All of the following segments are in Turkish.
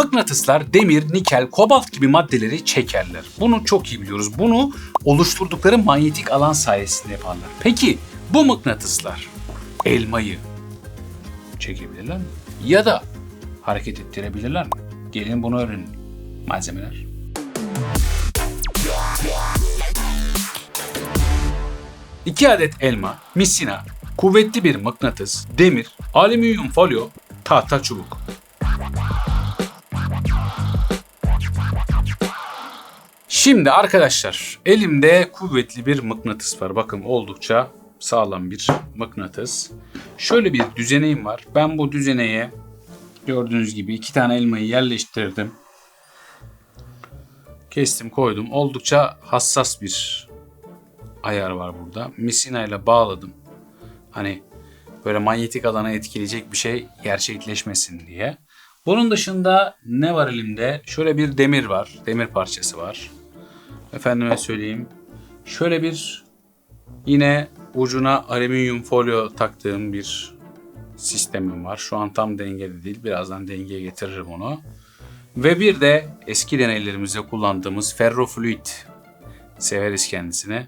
Mıknatıslar demir, nikel, kobalt gibi maddeleri çekerler. Bunu çok iyi biliyoruz. Bunu oluşturdukları manyetik alan sayesinde yaparlar. Peki bu mıknatıslar elmayı çekebilirler mi? Ya da hareket ettirebilirler mi? Gelin bunu öğrenin. Malzemeler. İki adet elma, misina, kuvvetli bir mıknatıs, demir, alüminyum folyo, tahta çubuk. Şimdi arkadaşlar elimde kuvvetli bir mıknatıs var. Bakın oldukça sağlam bir mıknatıs. Şöyle bir düzeneğim var. Ben bu düzeneye gördüğünüz gibi iki tane elmayı yerleştirdim. Kestim koydum. Oldukça hassas bir ayar var burada. Misina ile bağladım. Hani böyle manyetik alana etkileyecek bir şey gerçekleşmesin diye. Bunun dışında ne var elimde? Şöyle bir demir var. Demir parçası var. Efendime söyleyeyim. Şöyle bir yine ucuna alüminyum folyo taktığım bir sistemim var. Şu an tam dengede değil. Birazdan dengeye getiririm onu. Ve bir de eski deneylerimizde kullandığımız ferrofluid severiz kendisine.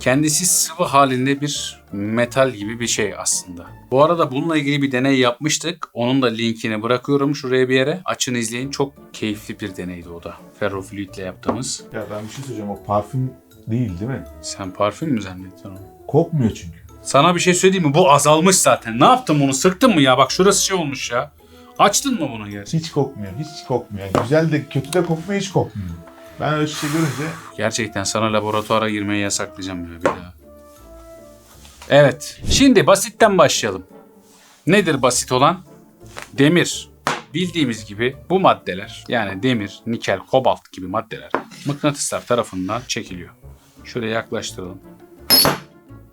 Kendisi sıvı halinde bir metal gibi bir şey aslında. Bu arada bununla ilgili bir deney yapmıştık. Onun da linkini bırakıyorum şuraya bir yere. Açın izleyin. Çok keyifli bir deneydi o da. Ferrofluid ile yaptığımız. Ya ben bir şey söyleyeceğim. O parfüm değil değil mi? Sen parfüm mü zannettin onu? Kokmuyor çünkü. Sana bir şey söyleyeyim mi? Bu azalmış zaten. Ne yaptın bunu? Sıktın mı ya? Bak şurası şey olmuş ya. Açtın mı bunu gerçi? Hiç kokmuyor. Hiç kokmuyor. Güzel de kötü de kokmuyor. Hiç kokmuyor. Ben öyle şey görünce Gerçekten sana laboratuvara girmeyi yasaklayacağım ya bir daha. Evet. Şimdi basitten başlayalım. Nedir basit olan? Demir. Bildiğimiz gibi bu maddeler yani demir, nikel, kobalt gibi maddeler mıknatıslar tarafından çekiliyor. Şöyle yaklaştıralım.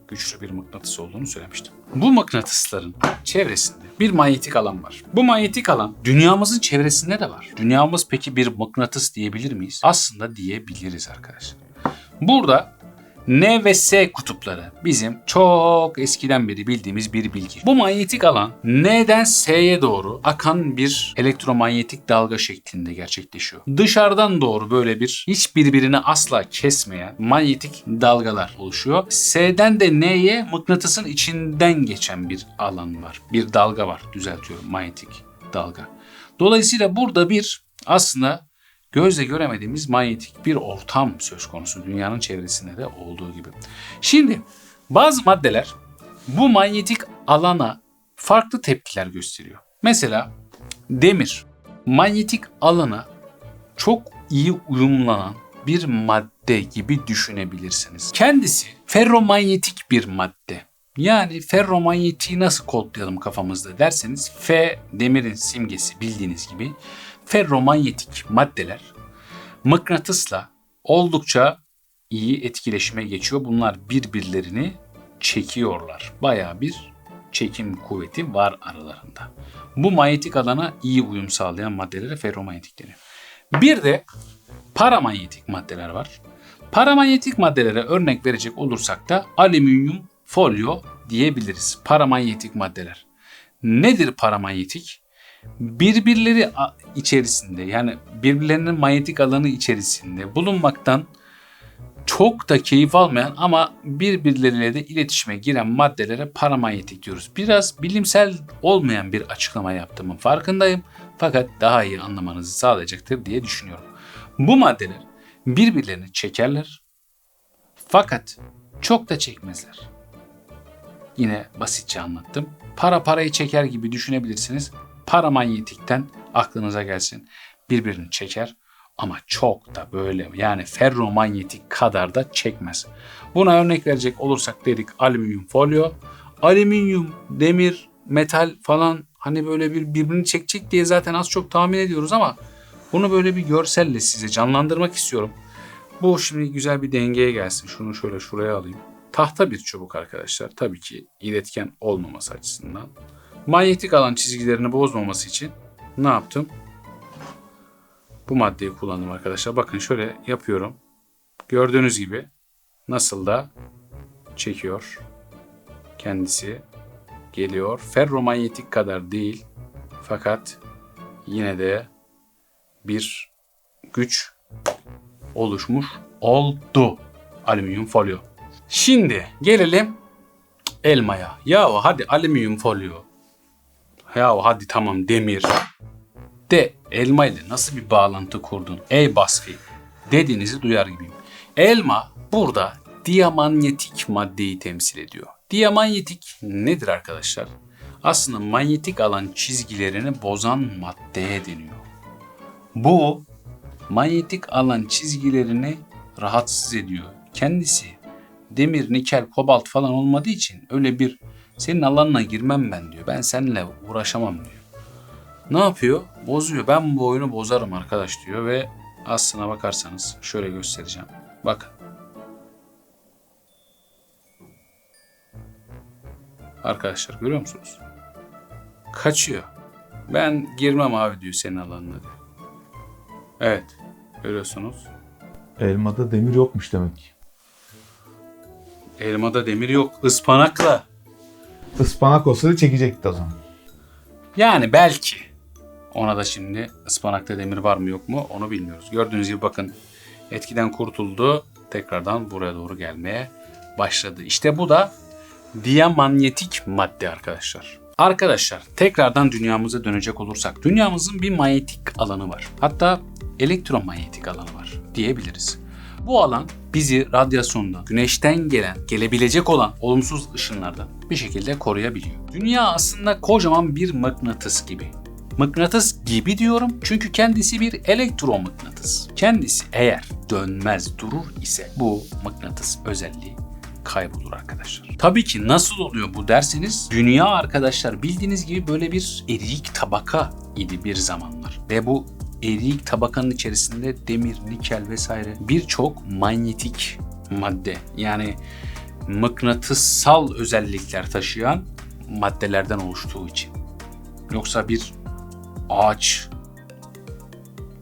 Güçlü bir mıknatıs olduğunu söylemiştim. Bu mıknatısların çevresinde bir manyetik alan var. Bu manyetik alan dünyamızın çevresinde de var. Dünyamız peki bir mıknatıs diyebilir miyiz? Aslında diyebiliriz arkadaşlar. Burada N ve S kutupları bizim çok eskiden beri bildiğimiz bir bilgi. Bu manyetik alan N'den S'ye doğru akan bir elektromanyetik dalga şeklinde gerçekleşiyor. Dışarıdan doğru böyle bir hiç birbirini asla kesmeyen manyetik dalgalar oluşuyor. S'den de N'ye mıknatısın içinden geçen bir alan var. Bir dalga var düzeltiyorum manyetik dalga. Dolayısıyla burada bir aslında gözle göremediğimiz manyetik bir ortam söz konusu dünyanın çevresinde de olduğu gibi. Şimdi bazı maddeler bu manyetik alana farklı tepkiler gösteriyor. Mesela demir manyetik alana çok iyi uyumlanan bir madde gibi düşünebilirsiniz. Kendisi ferromanyetik bir madde. Yani ferromanyetiği nasıl kodlayalım kafamızda derseniz F demirin simgesi bildiğiniz gibi ferromanyetik maddeler mıknatısla oldukça iyi etkileşime geçiyor. Bunlar birbirlerini çekiyorlar. Baya bir çekim kuvveti var aralarında. Bu manyetik alana iyi uyum sağlayan maddelere ferromanyetik deniyor. Bir de paramanyetik maddeler var. Paramanyetik maddelere örnek verecek olursak da alüminyum folyo diyebiliriz. Paramanyetik maddeler. Nedir paramanyetik? Birbirleri içerisinde yani birbirlerinin manyetik alanı içerisinde bulunmaktan çok da keyif almayan ama birbirleriyle de iletişime giren maddelere paramanyetik diyoruz. Biraz bilimsel olmayan bir açıklama yaptığımın farkındayım fakat daha iyi anlamanızı sağlayacaktır diye düşünüyorum. Bu maddeler birbirlerini çekerler fakat çok da çekmezler. Yine basitçe anlattım. Para parayı çeker gibi düşünebilirsiniz paramanyetikten aklınıza gelsin. Birbirini çeker ama çok da böyle yani ferromanyetik kadar da çekmez. Buna örnek verecek olursak dedik alüminyum folyo. Alüminyum, demir, metal falan hani böyle bir birbirini çekecek diye zaten az çok tahmin ediyoruz ama bunu böyle bir görselle size canlandırmak istiyorum. Bu şimdi güzel bir dengeye gelsin. Şunu şöyle şuraya alayım. Tahta bir çubuk arkadaşlar. Tabii ki iletken olmaması açısından manyetik alan çizgilerini bozmaması için ne yaptım? Bu maddeyi kullandım arkadaşlar. Bakın şöyle yapıyorum. Gördüğünüz gibi nasıl da çekiyor. Kendisi geliyor. Ferromanyetik kadar değil. Fakat yine de bir güç oluşmuş oldu. Alüminyum folyo. Şimdi gelelim elmaya. Ya hadi alüminyum folyo. Ya hadi tamam demir. De elma ile nasıl bir bağlantı kurdun? Ey Basri dediğinizi duyar gibiyim. Elma burada diamanyetik maddeyi temsil ediyor. Diamanyetik nedir arkadaşlar? Aslında manyetik alan çizgilerini bozan maddeye deniyor. Bu manyetik alan çizgilerini rahatsız ediyor. Kendisi demir, nikel, kobalt falan olmadığı için öyle bir senin alanına girmem ben diyor. Ben seninle uğraşamam diyor. Ne yapıyor? Bozuyor. Ben bu oyunu bozarım arkadaş diyor ve aslına bakarsanız şöyle göstereceğim. Bakın. Arkadaşlar görüyor musunuz? Kaçıyor. Ben girmem abi diyor senin alanına diyor. Evet. Görüyorsunuz. Elmada demir yokmuş demek. Elmada demir yok. Ispanakla. Ispanak olsa da çekecekti o zaman. Yani belki. Ona da şimdi ıspanakta demir var mı yok mu onu bilmiyoruz. Gördüğünüz gibi bakın etkiden kurtuldu. Tekrardan buraya doğru gelmeye başladı. İşte bu da diamanyetik madde arkadaşlar. Arkadaşlar tekrardan dünyamıza dönecek olursak dünyamızın bir manyetik alanı var. Hatta elektromanyetik alanı var diyebiliriz. Bu alan bizi radyasyondan, güneşten gelen, gelebilecek olan olumsuz ışınlardan bir şekilde koruyabiliyor. Dünya aslında kocaman bir mıknatıs gibi. Mıknatıs gibi diyorum çünkü kendisi bir elektromıknatıs. Kendisi eğer dönmez durur ise bu mıknatıs özelliği kaybolur arkadaşlar. Tabii ki nasıl oluyor bu derseniz dünya arkadaşlar bildiğiniz gibi böyle bir eriyik tabaka idi bir zamanlar. Ve bu eriyik tabakanın içerisinde demir, nikel vesaire birçok manyetik madde yani mıknatıssal özellikler taşıyan maddelerden oluştuğu için. Yoksa bir ağaç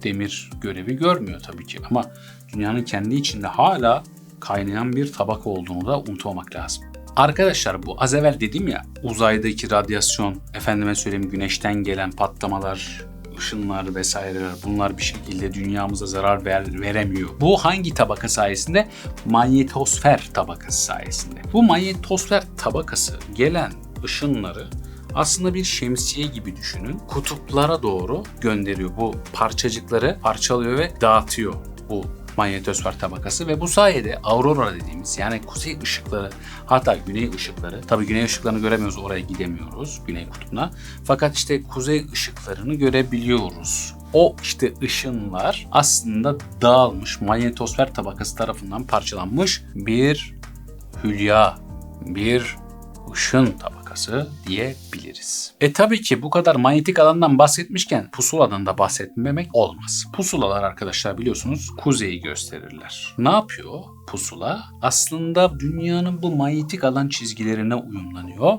demir görevi görmüyor tabii ki ama dünyanın kendi içinde hala kaynayan bir tabaka olduğunu da unutmamak lazım. Arkadaşlar bu az evvel dedim ya uzaydaki radyasyon, efendime söyleyeyim güneşten gelen patlamalar, ışınlar vesaireler bunlar bir şekilde dünyamıza zarar ver, veremiyor. Bu hangi tabaka sayesinde? Manyetosfer tabakası sayesinde. Bu manyetosfer tabakası gelen ışınları aslında bir şemsiye gibi düşünün. Kutuplara doğru gönderiyor. Bu parçacıkları parçalıyor ve dağıtıyor bu manyetosfer tabakası ve bu sayede aurora dediğimiz yani kuzey ışıkları hatta güney ışıkları tabii güney ışıklarını göremiyoruz oraya gidemiyoruz güney kutbuna fakat işte kuzey ışıklarını görebiliyoruz. O işte ışınlar aslında dağılmış manyetosfer tabakası tarafından parçalanmış bir hülya, bir ışın tabakası diyebiliriz. E tabii ki bu kadar manyetik alandan bahsetmişken pusuladan da bahsetmemek olmaz. Pusulalar arkadaşlar biliyorsunuz kuzeyi gösterirler. Ne yapıyor pusula? Aslında dünyanın bu manyetik alan çizgilerine uyumlanıyor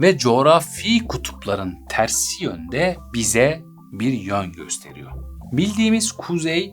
ve coğrafi kutupların tersi yönde bize bir yön gösteriyor. Bildiğimiz kuzey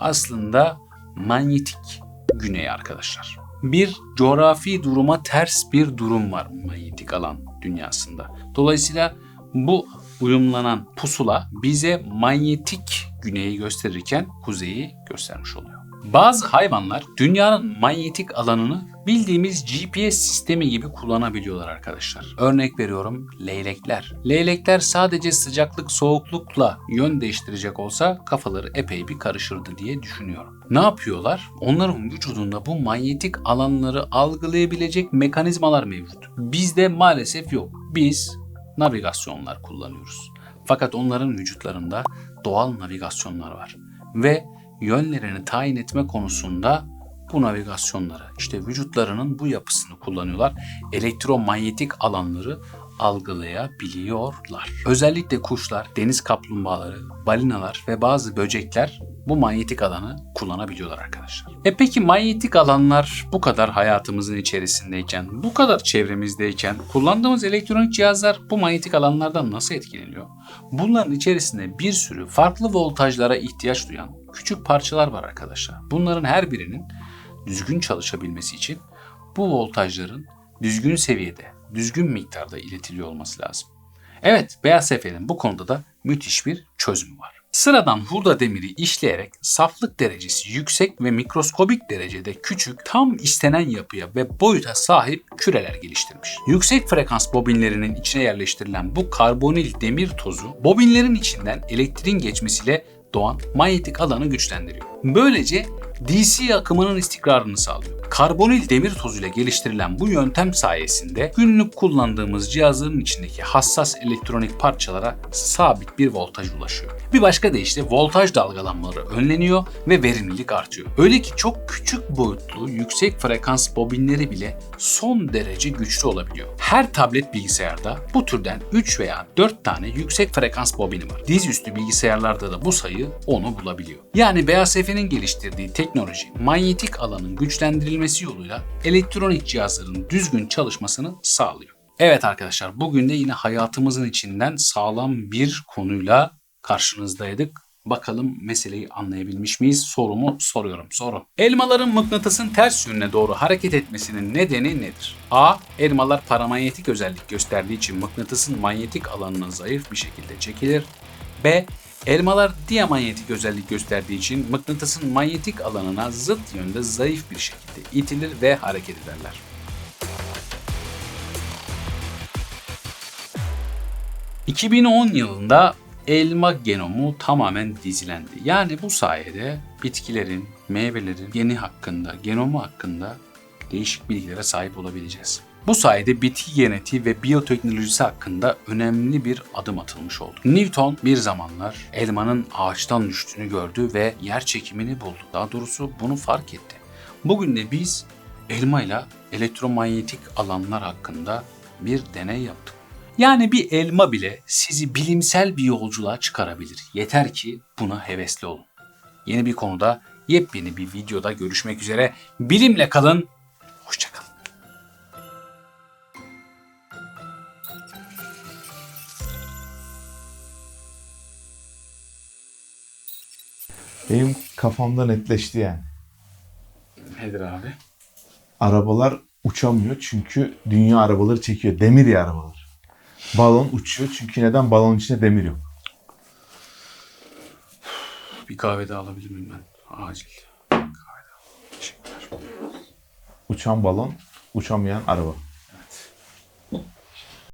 aslında manyetik güney arkadaşlar bir coğrafi duruma ters bir durum var manyetik alan dünyasında. Dolayısıyla bu uyumlanan pusula bize manyetik güneyi gösterirken kuzeyi göstermiş oluyor. Bazı hayvanlar dünyanın manyetik alanını bildiğimiz GPS sistemi gibi kullanabiliyorlar arkadaşlar. Örnek veriyorum leylekler. Leylekler sadece sıcaklık soğuklukla yön değiştirecek olsa kafaları epey bir karışırdı diye düşünüyorum. Ne yapıyorlar? Onların vücudunda bu manyetik alanları algılayabilecek mekanizmalar mevcut. Bizde maalesef yok. Biz navigasyonlar kullanıyoruz. Fakat onların vücutlarında doğal navigasyonlar var. Ve yönlerini tayin etme konusunda bu navigasyonları işte vücutlarının bu yapısını kullanıyorlar. Elektromanyetik alanları algılayabiliyorlar. Özellikle kuşlar, deniz kaplumbağaları, balinalar ve bazı böcekler bu manyetik alanı kullanabiliyorlar arkadaşlar. E peki manyetik alanlar bu kadar hayatımızın içerisindeyken, bu kadar çevremizdeyken kullandığımız elektronik cihazlar bu manyetik alanlardan nasıl etkileniyor? Bunların içerisinde bir sürü farklı voltajlara ihtiyaç duyan küçük parçalar var arkadaşlar. Bunların her birinin düzgün çalışabilmesi için bu voltajların düzgün seviyede, düzgün miktarda iletiliyor olması lazım. Evet, Beyaz Seferi'nin bu konuda da müthiş bir çözümü var. Sıradan hurda demiri işleyerek saflık derecesi yüksek ve mikroskobik derecede küçük tam istenen yapıya ve boyuta sahip küreler geliştirmiş. Yüksek frekans bobinlerinin içine yerleştirilen bu karbonil demir tozu bobinlerin içinden elektriğin geçmesiyle doğan manyetik alanı güçlendiriyor. Böylece DC akımının istikrarını sağlıyor. Karbonil demir tozuyla geliştirilen bu yöntem sayesinde günlük kullandığımız cihazların içindeki hassas elektronik parçalara sabit bir voltaj ulaşıyor. Bir başka deyişle voltaj dalgalanmaları önleniyor ve verimlilik artıyor. Öyle ki çok küçük boyutlu yüksek frekans bobinleri bile son derece güçlü olabiliyor. Her tablet bilgisayarda bu türden 3 veya 4 tane yüksek frekans bobini var. Dizüstü bilgisayarlarda da bu sayı onu bulabiliyor. Yani BASF'nin geliştirdiği teknoloji manyetik alanın güçlendirilmesi yoluyla elektronik cihazların düzgün çalışmasını sağlıyor. Evet arkadaşlar bugün de yine hayatımızın içinden sağlam bir konuyla karşınızdaydık. Bakalım meseleyi anlayabilmiş miyiz? Sorumu soruyorum. Soru. Elmaların mıknatısın ters yönüne doğru hareket etmesinin nedeni nedir? A. Elmalar paramanyetik özellik gösterdiği için mıknatısın manyetik alanına zayıf bir şekilde çekilir. B. Elmalar diamanyetik özellik gösterdiği için mıknatısın manyetik alanına zıt yönde zayıf bir şekilde itilir ve hareket ederler. ...2010 yılında elma genomu tamamen dizilendi. Yani bu sayede bitkilerin, meyvelerin geni hakkında, genomu hakkında değişik bilgilere sahip olabileceğiz. Bu sayede bitki genetiği ve biyoteknolojisi hakkında önemli bir adım atılmış oldu. Newton bir zamanlar elmanın ağaçtan düştüğünü gördü ve yer çekimini buldu. Daha doğrusu bunu fark etti. Bugün de biz elmayla elektromanyetik alanlar hakkında bir deney yaptık. Yani bir elma bile sizi bilimsel bir yolculuğa çıkarabilir. Yeter ki buna hevesli olun. Yeni bir konuda yepyeni bir videoda görüşmek üzere. Bilimle kalın. Benim kafamda netleşti yani. Nedir abi? Arabalar uçamıyor çünkü dünya arabaları çekiyor. Demir ya arabalar. Balon uçuyor çünkü neden? Balonun içinde demir yok. Bir kahve daha alabilir miyim ben? Acil. Kahve daha. Teşekkürler. Uçan balon, uçamayan araba.